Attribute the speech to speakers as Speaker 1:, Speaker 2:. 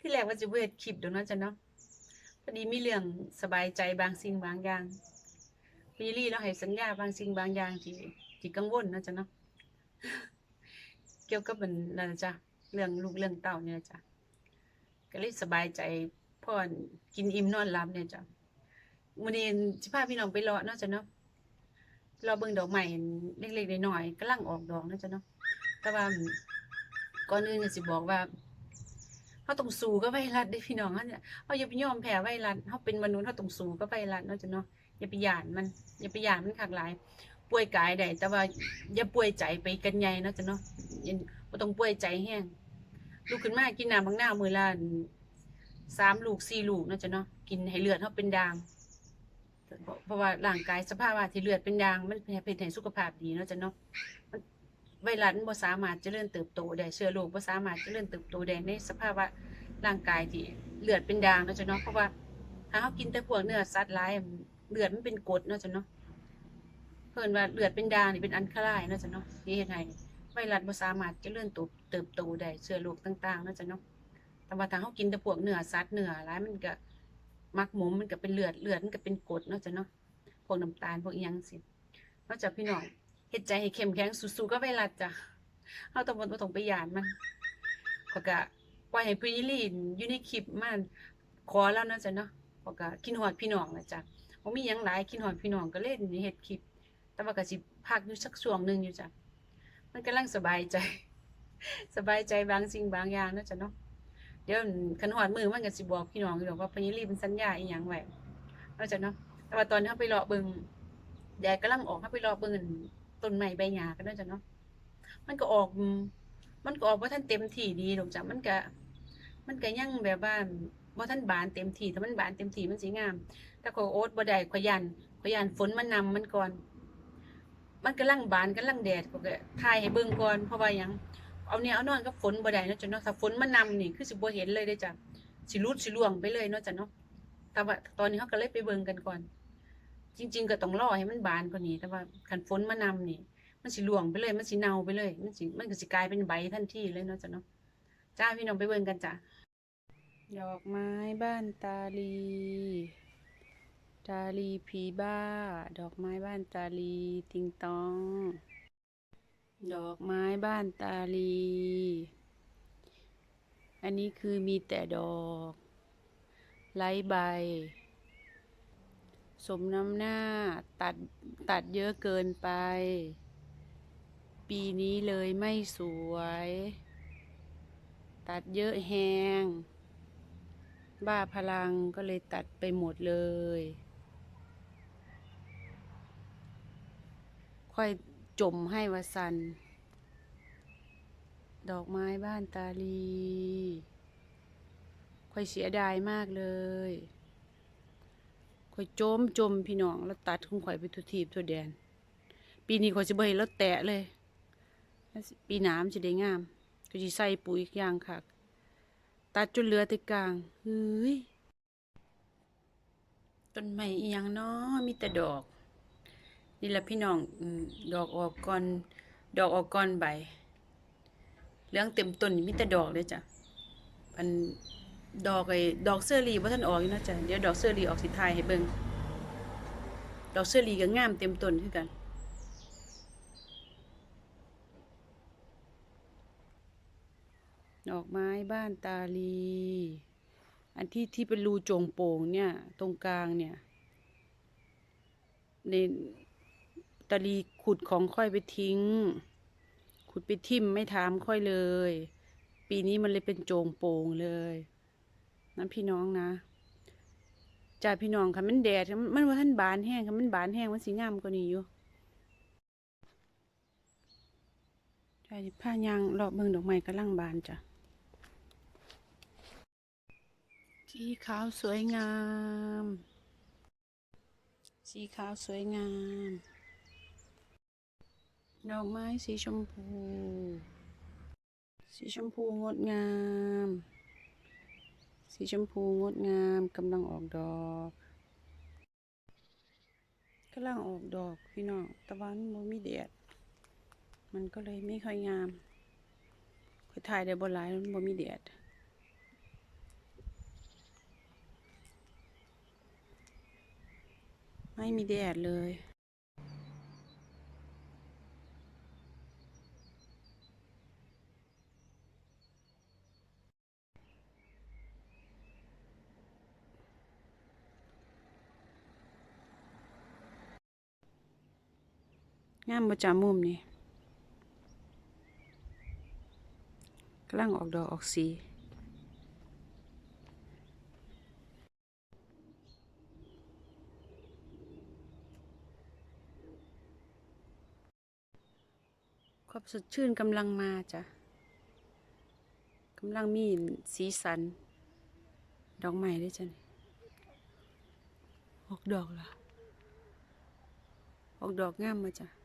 Speaker 1: ที่แรกว่าจะเวทคลิปเดี๋ยวเนาะจ้ะเนาะพอดีมีเรื่องสบายใจบางสิ่งบางอย่างพี่ลี่เราให้สัญญาบางสิ่งบางอย่างที่ที่กังวลเนาะจ้ะเนาะเกี่ยวกับมันนะจ้ะเรื่องลูกเรื่องเต้าเนี่ยจ้ะก็เลยสบายใจพ่อกินอิ่มนอนหลับเนี่ยจ้ะมื้อนี้สิพาพี่น้องไปเลาะเนาะจ้ะเนาะรอเบิ่งดอกไม้เล็กๆน้อยๆกำลังออกดอกนาะจ้ะเนาะแต่ว่าก่อนอื่นก็สิบอกว่า เขาต้องสู้กับไวรัสเด้พี่น้องเขาเนี่ยเขาอย่าไปยอมแพ้ไวรัสเขาเป็นมนุษย์เขาต้องสู้กับไวรัสเนาะจ้ะเนาะอย่าไปหยานมัน อย่าไปหยานมันคักหลาย ป่วยกายได้แต่ว่าอย่าป่วยใจไปกันใหญ่เนาะจ้ะเนาะอย่าบ่ต้องป่วยใจแห้งลุกขึ้นมากินน้ำบางหน้ามื้อละสามลูกสี่ลูกเนาะจ้ะเนาะกินให้เลือดเขาเป็นด่างเพราะว่าร่างกายสภาพวะที่เลือดเป็นด่างมันเป็นให้สุขภาพดีเนาะจ้ะเนาะ ไวรัสมันบ่สามารถเจริญเติบโตได้เชื้อโรคบ่สามารถเจริญเติบโตได้ในสภาวะร่างกายที่เลือดเป็นด่างเนาะจ้ะเนาะเพราะว่าถ้าเรากินแต่พวกเนื้อสัตว์หลายเลือดมันเป็นกรดเนาะจ้ะเนาะเพิ่นว่าเลือดเป็นด่างนี่เป็นอันตรายเนาะจ้ะเนาะที่เฮ็ดให้ไวรัสบ่สามารถเจริญเติบเติบโตได้เชื้อโรคต่างๆเนาะจ้ะเนาะแต่ว่าถ้าเรากินแต่พวกเนื้อสัตว์เนื้อหลายมันก็มักหมมมันก็เป็นเลือดเลือดมันก็เป็นกรดเนาะจ้ะเนาะพวกน้ำตาลพวกอีหยังสิเนาะจ้ะพี่น้อง เฮ็ดใจให้เข้มแข็งสู้ๆกับไวรัสจ้ะเฮาต้องบ่ต้องไปหยานมันขอยก็ปล่อยให้พี่ลีนอยู่ในคลิปมันขอแล้วเนาะจ้ะเนาะเพราะก็คิดฮอดพี่น้องนะจ้ะบ่มีหยังหลายคิดฮอดพี่น้องก็เล่นเฮ็ดคลิป แต่ว่าก็สิพักอยู่สักช่วงหนึงอยู่จ้ะมันกำลังสบายใจ สบายใจบางสิ่งบางอย่างเนาะจ้ะเนาะเดี๋ยวคันฮอดมือมันก็สิบอกพี่น้องอยู่ดอกว่าพี่ลีนสัญญาอีหยังไว้นะจ้ะเนาะแต่ว่าตอนนี้เฮาไปเลาะเบิ่งแดดกำลังออกเฮาไปเลาะเบิ่ง ต้นไม้ใบหญ้ากันเนจ้ะเนาะมันก็ออก มันก็ออกบ่าทันเต็มที่ดีดอกจ้ะมันก็ มันก็ยังแบบว่าบ่าทันบานเต็มที่ถ้ามันบานเต็มที่มันสิงาม แต่ขอโอ๊ตบ่ได้ขยันขยันฝนมันนำมันก่อน มันกำลังบานกำลังแดดก็ก็ถ่ายให้เบิ่งก่อนเพราะว่ายังเอาเนี่ยเอานอนกับฝนบ่ได้เนาะจ้ะเนาะถ้าฝนมันนำนี่คือสิบ่เห็นเลยเด้จ้ะสิหลุดสิล่วงไปเลยเนาะจ้ะเนาะแต่ว่าตอนนี้เฮาก็เลยไปเบิ่งกันก่อน จริง ๆ ก็ต้องรอให้มันบานกว่านี้ แต่ว่าคันฝนมานำนี่ มันสิล่วงไปเลย มันสิเน่าไปเลย มันสิมันก็สิกลายเป็นใบทันทีเลยเนาะจ้ะเนาะจ้าพี่น้องไปเบิ่งกันจ้ะดอกไม้บ้านตาลีตาลีผีบ้า ดอกไม้บ้านตาลีติงตอง ดอกไม้บ้านตาลี อันนี้คือมีแต่ดอกไร้ใบ สมน้ำหน้าตัดตัดเยอะเกินไป ปีนี้เลยไม่สวย ตัดเยอะแหงบ้าพลังก็เลยตัดไปหมดเลย ค่อยจมให้วสัน ดอกไม้บ้านตาลี ค่อยเสียดายมากเลย ค่อยจมจมพี่น้อง แล้วตัดของข่อยไปทุทีบทุแดน ปีนี้ข่อยจะบ่เห็นแล้วแตะเลย ปีหน้ำจะได้งามก็จะใส่ปุ๋ยอีกอย่างค่ะตัดจนเหลือแต่กลางเฮ้ยต้นไม้อีหยังเนาะมีแต่ดอก นี่แหละพี่น้องดอกออกก่อนดอกออกก่อนใบเหลืองเต็มต้นมีแต่ดอกเลยจ้ะอัน ดอกไอ้ดอกเสื้อรีบ่ทันออกอยู่นะจ้ะเดี๋ยวดอกเสื้อรีออกสิทายให้เบิ่งดอกเสื้อรีก็งามเต็มต้นคือกันดอกไม้บ้านตาลี อันที่ที่เป็นรูโจงโป่งเนี่ย ตรงกลางเนี่ยในตาลีขุดของค่อยไปทิ้ง ขุดไปทิ่มไม่ถามค่อยเลย ปีนี้มันเลยเป็นโจงโป่งเลย นั่นพี่น้องนะจ่าพี่น้องค่ะมันแดดมันว่าท่านบานแห้งค่ะมันบานแห้งมันสีงามกว่านี้อยู่ใช่ผ้ายางรอบเบิ่งดอกไม้กำลังบานจ้ะสีขาวสวยงาม สีขาวสวยงาม ดอกไม้สีชมพู สีชมพูงดงาม สีชมพูงดงามกำลังออกดอกกำลังออกดอกพี่น้องตะวันมันมีแดดมันก็เลยไม่ค่อยงามค่อยถ่ายได้บนหลายมันบ่มีแดดไม่มีแดดเลย งามประจามุมนี่กำลังออกดอกออกสีความสดชื่นกำลังมาจ้ะกำลังมีสีสัน ดอกใหม่ด้วยจ้ะออกดอกละออกดอกงามมาจ้ะ